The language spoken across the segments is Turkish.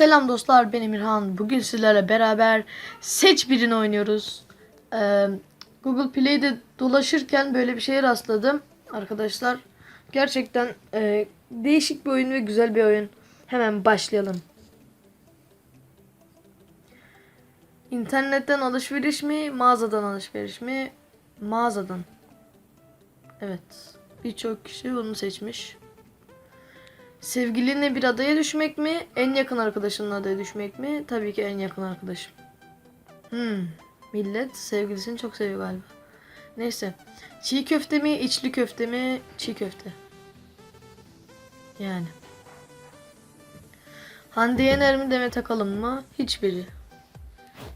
Selam dostlar ben Emirhan. Bugün sizlerle beraber Seç Birini oynuyoruz. Ee, Google Play'de dolaşırken böyle bir şeye rastladım arkadaşlar. Gerçekten e, değişik bir oyun ve güzel bir oyun. Hemen başlayalım. İnternetten alışveriş mi, mağazadan alışveriş mi? Mağazadan. Evet. Birçok kişi bunu seçmiş. Sevgilinle bir adaya düşmek mi? En yakın arkadaşınla adaya düşmek mi? Tabii ki en yakın arkadaşım. Hmm. Millet sevgilisini çok seviyor galiba. Neyse. Çiğ köfte mi? içli köfte mi? Çiğ köfte. Yani. Hande Yener mi Demet Akalın mı? Hiçbiri.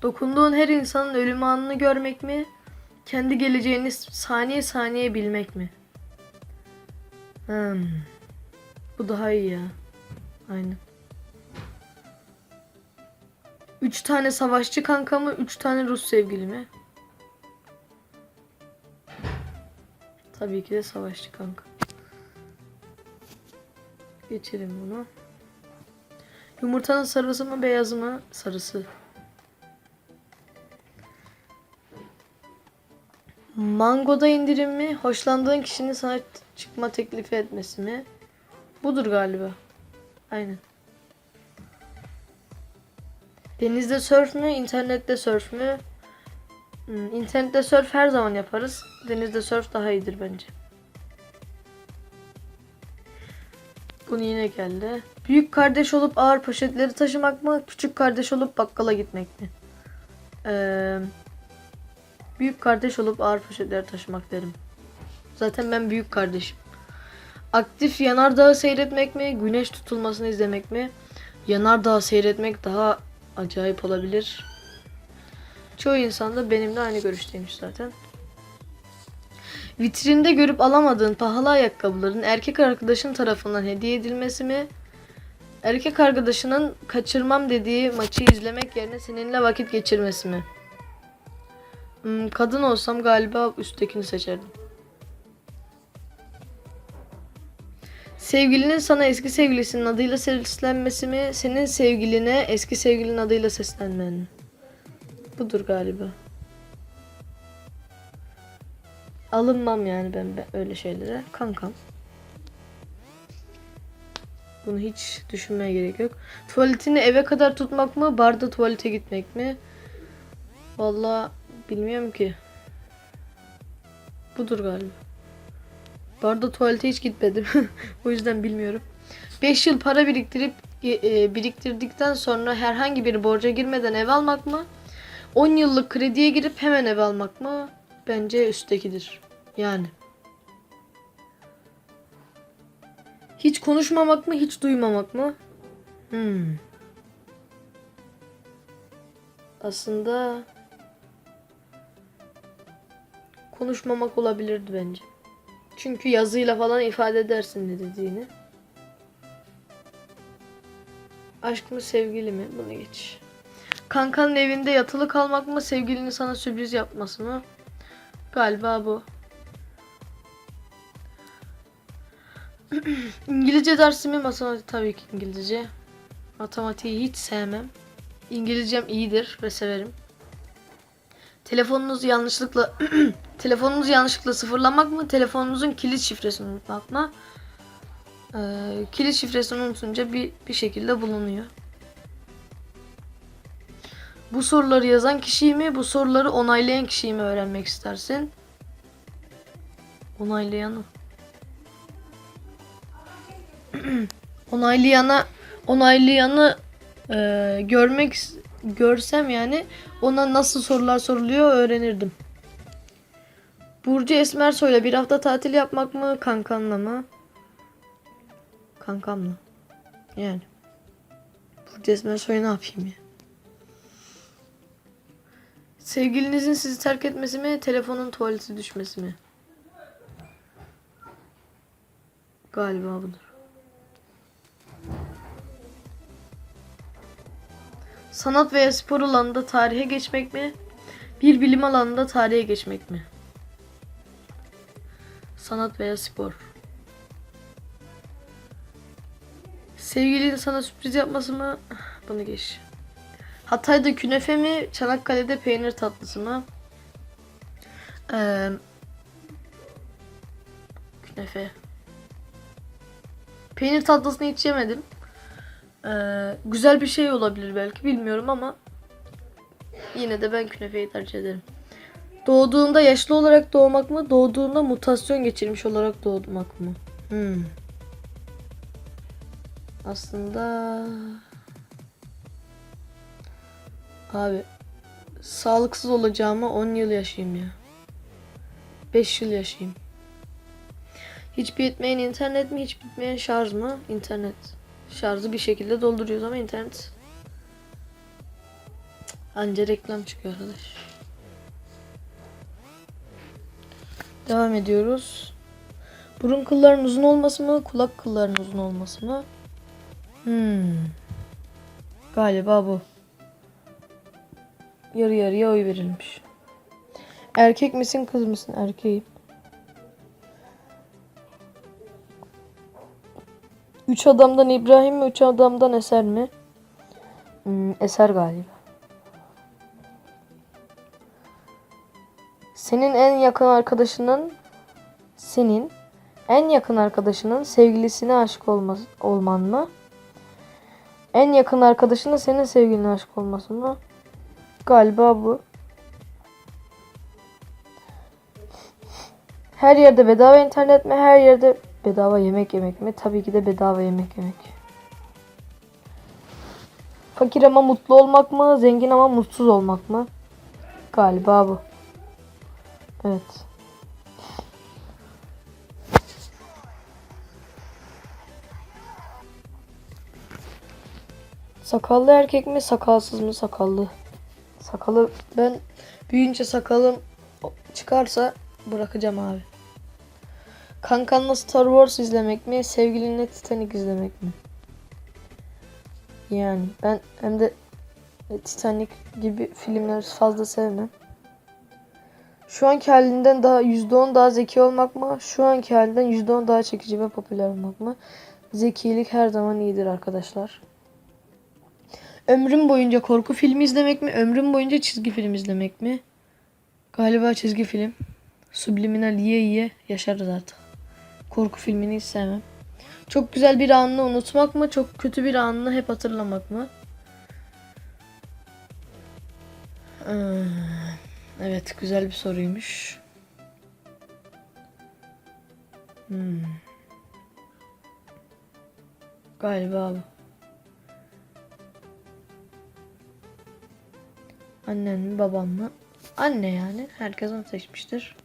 Dokunduğun her insanın ölüm anını görmek mi? Kendi geleceğini saniye saniye bilmek mi? Hmm. Bu daha iyi ya. Aynen. Üç tane savaşçı kanka mı? Üç tane Rus sevgili mi? Tabii ki de savaşçı kanka. Geçelim bunu. Yumurtanın sarısı mı beyazı mı? Sarısı. Mangoda indirim mi? Hoşlandığın kişinin sana çıkma teklifi etmesi mi? Budur galiba. Aynen. Denizde surf mü? internette surf mü? Hmm, internette surf her zaman yaparız. Denizde surf daha iyidir bence. Bunu yine geldi. Büyük kardeş olup ağır poşetleri taşımak mı? Küçük kardeş olup bakkala gitmek mi? Ee, büyük kardeş olup ağır poşetleri taşımak derim. Zaten ben büyük kardeşim. Aktif yanardağı seyretmek mi? Güneş tutulmasını izlemek mi? Yanardağı seyretmek daha acayip olabilir. Çoğu insan da benimle aynı görüşteymiş zaten. Vitrinde görüp alamadığın pahalı ayakkabıların erkek arkadaşın tarafından hediye edilmesi mi? Erkek arkadaşının kaçırmam dediği maçı izlemek yerine seninle vakit geçirmesi mi? Hmm, kadın olsam galiba üsttekini seçerdim. Sevgilinin sana eski sevgilisinin adıyla seslenmesi mi? Senin sevgiline eski sevgilinin adıyla seslenmen mi? Budur galiba. Alınmam yani ben, ben öyle şeylere. Kankam. Bunu hiç düşünmeye gerek yok. Tuvaletini eve kadar tutmak mı? Barda tuvalete gitmek mi? Vallahi bilmiyorum ki. Budur galiba. Barda tuvalete hiç gitmedim. o yüzden bilmiyorum. 5 yıl para biriktirip e, biriktirdikten sonra herhangi bir borca girmeden ev almak mı? 10 yıllık krediye girip hemen ev almak mı? Bence üsttekidir. Yani. Hiç konuşmamak mı, hiç duymamak mı? Hmm. Aslında konuşmamak olabilirdi bence. Çünkü yazıyla falan ifade edersin ne dediğini. Aşk mı sevgili mi? Bunu geç. Kankanın evinde yatılı kalmak mı? Sevgilinin sana sürpriz yapması mı? Galiba bu. İngilizce dersi mi? Matematik tabii ki İngilizce. Matematiği hiç sevmem. İngilizcem iyidir ve severim. Telefonunuzu yanlışlıkla telefonunuzu yanlışlıkla sıfırlamak mı? Telefonunuzun kilit şifresini unutmak mı? Ee, kilit şifresini unutunca bir, bir şekilde bulunuyor. Bu soruları yazan kişiyi mi, bu soruları onaylayan kişiyi mi öğrenmek istersin? Onaylayanı. Onaylayana onaylayanı e, görmek görsem yani ona nasıl sorular soruluyor öğrenirdim. Burcu Esmersoy'la bir hafta tatil yapmak mı kankanla mı? Kankamla. Yani. Burcu Esmersoy'a ne yapayım ya? Sevgilinizin sizi terk etmesi mi? Telefonun tuvalete düşmesi mi? Galiba budur. Sanat veya spor alanında tarihe geçmek mi? Bir bilim alanında tarihe geçmek mi? Sanat veya spor. Sevgilinin sana sürpriz yapması mı? Bunu geç. Hatay'da künefe mi? Çanakkale'de peynir tatlısı mı? Ee, künefe. Peynir tatlısını hiç yemedim. Ee, güzel bir şey olabilir belki bilmiyorum ama yine de ben künefeyi tercih ederim. Doğduğunda yaşlı olarak doğmak mı? Doğduğunda mutasyon geçirmiş olarak doğmak mı? Hmm. Aslında abi sağlıksız olacağıma 10 yıl yaşayayım ya. 5 yıl yaşayayım. Hiç bitmeyen internet mi? Hiç bitmeyen şarj mı? İnternet. Şarjı bir şekilde dolduruyoruz ama internet anca reklam çıkıyor arkadaş. Devam ediyoruz. Burun kılların uzun olması mı? Kulak kılların uzun olması mı? Hmm. Galiba bu. Yarı yarıya oy verilmiş. Erkek misin kız mısın? Erkeğim. Üç adamdan İbrahim mi? Üç adamdan Eser mi? Hmm, Eser galiba. Senin en yakın arkadaşının senin en yakın arkadaşının sevgilisine aşık olmaz, olman mı? En yakın arkadaşının senin sevgiline aşık olması mı? Galiba bu. Her yerde bedava internet mi? Her yerde bedava yemek yemek mi? Tabii ki de bedava yemek yemek. Fakir ama mutlu olmak mı? Zengin ama mutsuz olmak mı? Galiba bu. Evet. Sakallı erkek mi sakalsız mı sakallı? Sakalı ben büyüyünce sakalım çıkarsa bırakacağım abi. Kankanla Star Wars izlemek mi sevgilinle Titanic izlemek mi? Yani ben hem de Titanic gibi filmleri fazla sevmem. Şu anki halinden daha %10 daha zeki olmak mı? Şu anki halinden %10 daha çekici ve popüler olmak mı? Zekilik her zaman iyidir arkadaşlar. Ömrüm boyunca korku filmi izlemek mi? Ömrüm boyunca çizgi film izlemek mi? Galiba çizgi film. Subliminal yiye yiye yaşarız artık. Korku filmini hiç sevmem. Çok güzel bir anını unutmak mı? Çok kötü bir anını hep hatırlamak mı? Hmm, Evet güzel bir soruymuş. Hmm. Galiba bu. Annen mi baban mı? Anne yani. Herkes onu seçmiştir.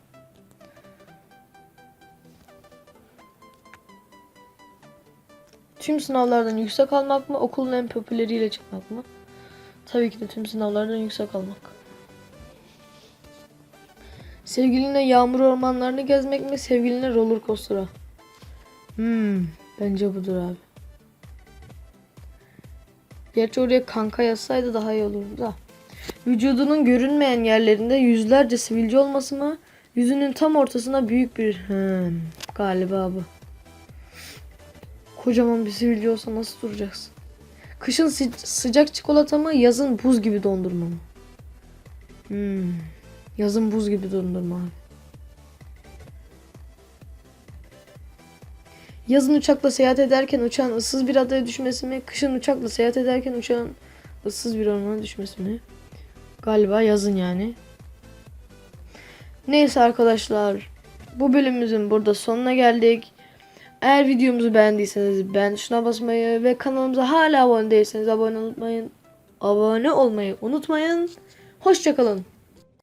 Tüm sınavlardan yüksek almak mı? Okulun en popüleriyle çıkmak mı? Tabii ki de tüm sınavlardan yüksek almak. Sevgilinle yağmur ormanlarını gezmek mi? Sevgilinle roller coaster'a. Hmm, bence budur abi. Gerçi oraya kanka yazsaydı daha iyi olurdu da. Vücudunun görünmeyen yerlerinde yüzlerce sivilce olması mı? Yüzünün tam ortasına büyük bir... Hmm, galiba bu. Kocaman bir sivilce olsa nasıl duracaksın? Kışın sı- sıcak çikolata mı? Yazın buz gibi dondurma mı? Hmm. Yazın buz gibi dondurma abi. Yazın uçakla seyahat ederken uçağın ıssız bir adaya düşmesi mi? Kışın uçakla seyahat ederken uçağın ıssız bir ormana düşmesi mi? Galiba yazın yani. Neyse arkadaşlar. Bu bölümümüzün burada sonuna geldik. Eğer videomuzu beğendiyseniz beğen tuşuna basmayı ve kanalımıza hala abone değilseniz abone unutmayın. Abone olmayı unutmayın. Hoşçakalın.